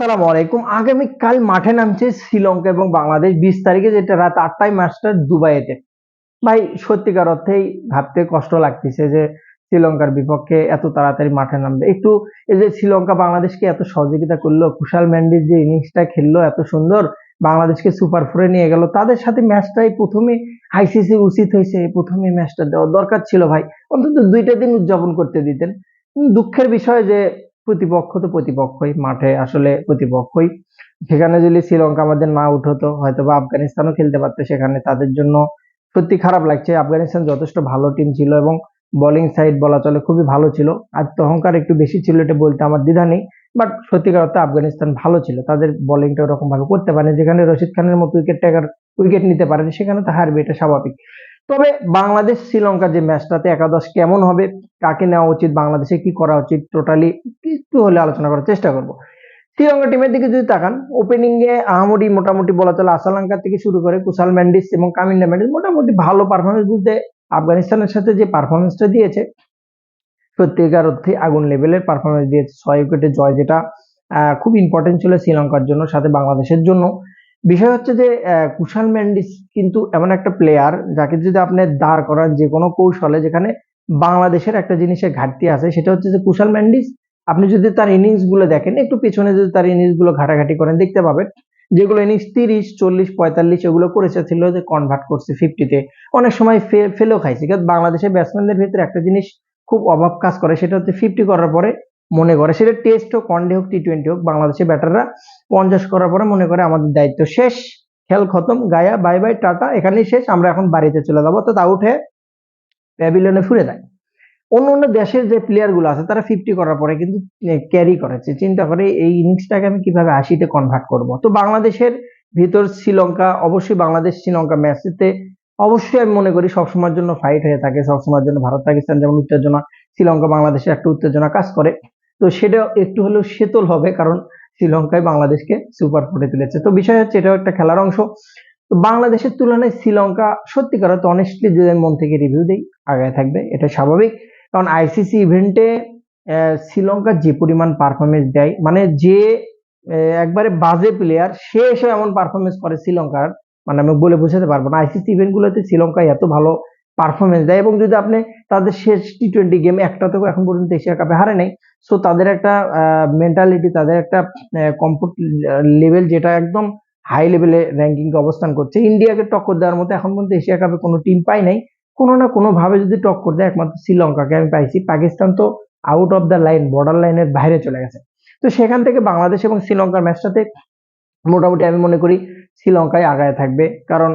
আসসালামু আলাইকুম। আগামীকাল মাঠে নামছে শ্রীলঙ্কা এবং বাংলাদেশ। বিশ তারিখে যেটা রাত আটটায় ম্যাচটা দুবাইতে। ভাই, সত্যিকার অর্থেই ভাবতে কষ্ট লাগতেছে যে শ্রীলঙ্কার বিপক্ষে এত তাড়াতাড়ি মাঠে নামবে। একটু এই যে শ্রীলঙ্কা বাংলাদেশকে এত সহযোগিতা করল, কুশাল ম্যান্ডিস যে ইনিংসটা খেললো এত সুন্দর, বাংলাদেশকে সুপার ফোরে নিয়ে গেল, তাদের সাথে ম্যাচটাই প্রথমে আইসিসি উচিত হয়েছে, প্রথমে ম্যাচটা দেওয়া দরকার ছিল ভাই। অন্তত দুইটা দিন উদযাপন করতে দিতেন। দুঃখের বিষয় যে প্রতিপক্ষ তো প্রতিপক্ষই, মাঠে আসলে প্রতিপক্ষই। সেখানে যদি শ্রীলঙ্কা আমাদের না উঠতো হয়তো বা আফগানিস্তানও খেলতে পারতো সেখানে। তাদের জন্য সত্যি খারাপ লাগছে। আফগানিস্তান যথেষ্ট ভালো টিম ছিল এবং বোলিং সাইড বলা চলে খুবই ভালো ছিল। আর অহংকার একটু বেশি ছিল এটা বলতে আমার দ্বিধা নেই। বাট সত্যিকার অর্থে আফগানিস্তান ভালো ছিল। তাদের বোলিংটা ওরকম ভাবে করতে পারেনি। যেখানে রশিদ খানের মতো উইকেট টেকার উইকেট নিতে পারেনি, সেখানে তো হারবে, এটা স্বাভাবিক। তবে বাংলাদেশ শ্রীলঙ্কা যে ম্যাচটাতে একাদশ কেমন হবে, কাকে নেওয়া উচিত, বাংলাদেশে কি করা উচিত টোটালি একটু হলে আলোচনা করার চেষ্টা করব। শ্রীলঙ্কা টিমের দিকে যদি তাকান ওপেনিংয়ে আহামরি মোটামুটি বলা চলে আসালঙ্কা থেকে শুরু করে কুশাল ম্যান্ডিস এবং কামিন্ডা ম্যান্ডিস মোটামুটি ভালো পারফরমেন্স বলতে আফগানিস্তানের সাথে যে পারফরমেন্সটা দিয়েছে, সত্যিকার অর্থে আগুন লেভেলের পারফরমেন্স দিয়েছে। ছয় উইকেটে জয় যেটা খুব ইম্পর্টেন্ট ছিল শ্রীলঙ্কার জন্য, সাথে বাংলাদেশের জন্য। বিষয় হচ্ছে যে কুশাল ম্যান্ডিস কিন্তু এমন একটা প্লেয়ার যাকে যদি আপনি দাঁড় করান যে কোনো কৌশলে যেখানে বাংলাদেশের একটা জিনিসের ঘাটতি আছে, সেটা হচ্ছে যে কুশাল ম্যান্ডিস, আপনি যদি তার ইনিংসগুলো দেখেন, একটু পেছনে যদি তার ইনিংসগুলো ঘাটাঘাটি করেন, দেখতে পাবেন যেগুলো ইনিংস তিরিশ, চল্লিশ, পঁয়তাল্লিশ এগুলো করেছে ছিল যে কনভার্ট করছে ফিফটিতে অনেক সময় ফেলেও খাইছে। কিন্তু বাংলাদেশের ব্যাটসম্যানদের ভিতরে একটা জিনিস খুব অভাব কাজ করে, সেটা হচ্ছে ফিফটি করার পরে মনে করে। সেটা টেস্ট হোক ওয়ানডে হোক টি টোয়েন্টি হোক, বাংলাদেশের ব্যাটাররা পঞ্চাশ করার পরে মনে করে আমাদের দায়িত্ব শেষ। খেল খতম, গায়া বাই বাই টাটা, এখানেই শেষ। আমরা এখন বাড়িতে চলে যাব। তো তা উঠে প্যাভিলিয়নে ফিরে যায়। অন্য অন্য দেশের যে প্লেয়ারগুলো আছে, তারা ফিফটি করার পরে কিন্তু ক্যারি করেছে চিন্তা করে, এই ইনিংসটাকে আমি কীভাবে আশিতে কনভার্ট করব? তো বাংলাদেশের ভিতর শ্রীলঙ্কা, অবশ্যই বাংলাদেশ শ্রীলঙ্কা ম্যাচেতে অবশ্যই আমি মনে করি সবসময়ের জন্য ফাইট হয়ে থাকে, সবসময়ের জন্য ভারত, পাকিস্তান যেমন উত্তেজনা, শ্রীলঙ্কা, বাংলাদেশের একটা উত্তেজনা কাজ করে। তো সেটা একটু হলেও শীতল হবে, কারণ শ্রীলঙ্কায় বাংলাদেশকে সুপার ফোরে তুলেছে। তো বিষয় হচ্ছে, এটাও একটা খেলার অংশ। তো বাংলাদেশের তুলনায় শ্রীলঙ্কা সত্যিকার অর্থে অনেস্টলি যদি মন থেকে রিভিউ দিই, আগায় থাকবে, এটা স্বাভাবিক। কারণ আইসিসি ইভেন্টে শ্রীলঙ্কা যে পরিমাণ পারফরমেন্স দেয় মানে যে একবারে বাজে প্লেয়ার সে এসে এমন পারফরমেন্স করে শ্রীলঙ্কার মানে আমি বলে বোঝাতে পারব না। আইসিসি ইভেন্ট গুলোতে শ্রীলঙ্কা এত ভালো পারফরমেন্স দেয় এবং যদি আপনি তাদের শেষ টি টোয়েন্টি গেম একটাতেও এখন পর্যন্ত এশিয়া কাপে হারে নাই সো তাদের একটা মেন্টালিটি তাদের একটা কমফোর্ট লেভেল যেটা একদম হাই লেভেলে র্যাঙ্কিং অবস্থান করছে। ইন্ডিয়াকে টক্কর দেওয়ার মতো এখন পর্যন্ত এশিয়া কাপে কোনো টিম পাই নাই। কোনো না কোনোভাবে যদি টক্কর দেয়, একমাত্র শ্রীলঙ্কাকে আমি পাইছি। পাকিস্তান তো out of the line border লাইনের বাইরে চলে গেছে। তো সেখান থেকে বাংলাদেশ এবং শ্রীলঙ্কার ম্যাচটাতে মোটামুটি আমি মনে করি শ্রীলঙ্কায় আগায় থাকবে। কারণ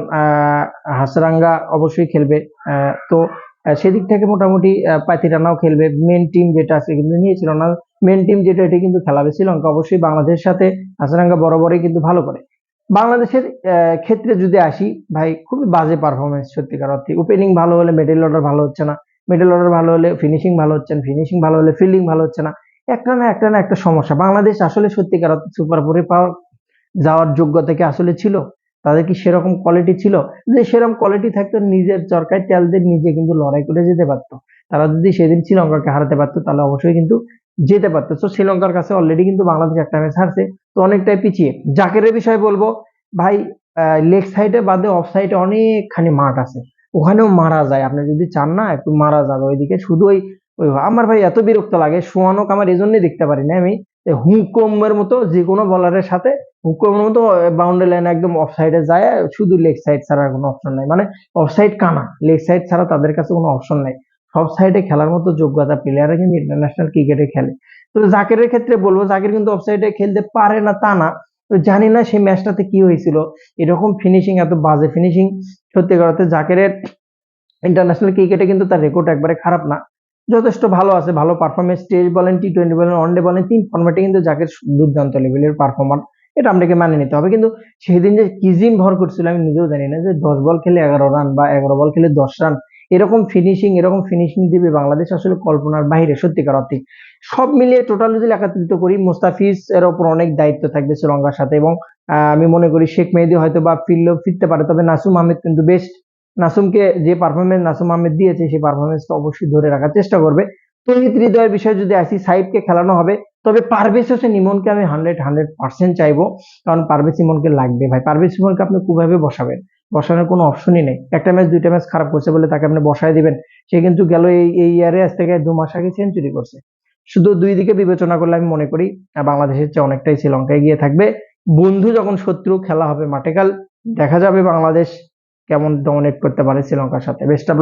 হাসরাঙ্গা অবশ্যই খেলবে। তো সেদিক থেকে মোটামুটি পাতিরানাও খেলবে। মেন টিম যেটা আছে কিন্তু নিয়েছিল না। মেন টিম যেটা, এটি কিন্তু খেলাবে। শ্রীলঙ্কা অবশ্যই বাংলাদেশের সাথে, হাসরাঙ্গা বরাবরই কিন্তু ভালো করে। বাংলাদেশের ক্ষেত্রে যদি আসি, ভাই, খুবই বাজে পারফরমেন্স সত্যিকার অর্থে। ওপেনিং ভালো হলে মিডল অর্ডার ভালো হচ্ছে না। মিডল অর্ডার ভালো হলে ফিনিশিং ভালো হচ্ছে না। ফিনিশিং ভালো হলে ফিল্ডিং ভালো হচ্ছে না। একটা না একটা না একটা সমস্যা। বাংলাদেশ আসলে সত্যিকার অর্থে সুপার ফোরে পাওয়ার যাওয়ার যোগ্যতা কি আসলে ছিল, তাদের কি সেরকম কোয়ালিটি ছিল? যে সেরকম কোয়ালিটি থাকতো, নিজের চরকায় তেল দিয়ে নিজে কিন্তু লড়াই করে যেতে পারতো। তারা যদি সেদিন শ্রীলঙ্কাকে হারাতে পারতো, তাহলে অবশ্যই কিন্তু যেতে পারতো। তো শ্রীলঙ্কার কাছে অলরেডি কিন্তু বাংলাদেশ একটা ম্যাচ হারছে, তো অনেকটাই পিছিয়ে। জাকেরের বিষয়ে বলব, ভাই লেগ সাইডে বাদে অফ সাইডে অনেকখানি মাঠ আছে। ওখানেও মারা যায়। আপনি যদি চান না, একটু মারা যাবে ওইদিকে। শুধু ওই ওই আমার ভাই এত বিরক্ত লাগে সোয়ানোক আমার এই জন্যই দেখতে পারি না আমি হুকমের মতো যে কোনো বলারের সাথে হুকমের মতো বাউন্ডারি লাইন একদম অফ সাইডে যায়, শুধু লেগ সাইড ছাড়া কোনো অপশন নাই। মানে অফ সাইড কানা লেগ সাইড ছাড়া তাদের কাছে কোনো অপশন নাই। সব সাইডে খেলার মতো যোগ্যতা প্লেয়াররা কিন্তু ইন্টারন্যাশনাল ক্রিকেটে খেলে। তো জাকেরের ক্ষেত্রে বলব, জাকের কিন্তু অফ সাইডে খেলতে পারে না তা না। তো জানি না সেই ম্যাচটাতে কি হয়েছিল। এরকম ফিনিশিং এত বাজে ফিনিশিং সত্যি অর্থে জাকেরের ইন্টারন্যাশনাল ক্রিকেটে কিন্তু তার রেকর্ড একবারে খারাপ না। যথেষ্ট ভালো আছে, ভালো পারফরমেন্স টেস্ট বলেন টি টোয়েন্টি বলেন ওয়ানডে বলেন, তিন ফর্মেটে কিন্তু জাকের দুর্দান্ত লেভেলের পারফরমার এটা আপনাকে মানে নিতে হবে। কিন্তু সেদিন যে কিজিন ভর করছিল আমি নিজেও জানি না যে দশ বল খেলে এগারো রান বা এগারো বল খেলে দশ রান এরকম ফিনিশিং এরকম ফিনিশিং দিবে বাংলাদেশ আসলে কল্পনার বাইরে, সত্যিকার অর্থে। সব মিলিয়ে টোটাল যদি একত্রিত করি, মুস্তাফিজ এর ওপর অনেক দায়িত্ব থাকবে শ্রীলঙ্কার সাথে এবং আমি মনে করি শেখ মেহেদি হয়তো বা ফিরলেও ফিরতে পারে। তবে নাসুম আহমেদ কিন্তু বেস্ট নাসুমকে যে পারফরমেন্স নাসুম আহমেদ দিয়েছে সেই পারফরমেন্সটা অবশ্যই ধরে রাখার চেষ্টা করবে। তহিদ হৃদয়ের বিষয়ে যদি আসি সাইবকে খেলানো হবে, তবে পারভেজ হোসেন ইমনকে আমি হান্ড্রেড হান্ড্রেড পার্সেন্ট চাইব। কারণ পারভেজ ইমনকে লাগবে ভাই। পারভেজ ইমনকে আপনি কীভাবে বসাবেন? বসানোর কোনো অপশনই নেই। একটা ম্যাচ দুইটা ম্যাচ খারাপ করছে বলে তাকে আপনি বসায় দিবেন। সে কিন্তু গেল এই এই ইয়ারে আজ থেকে দু মাস আগে সেঞ্চুরি করছে। শুধু দুই দিকে বিবেচনা করলে আমি মনে করি বাংলাদেশের চেয়ে অনেকটাই শ্রীলঙ্কায় গিয়ে থাকবে। বন্ধু যখন শত্রু, খেলা হবে মাঠে কাল। দেখা যাবে বাংলাদেশ কেমন ডমিনেট করতে পারে শ্রীলঙ্কার সাথে। Best of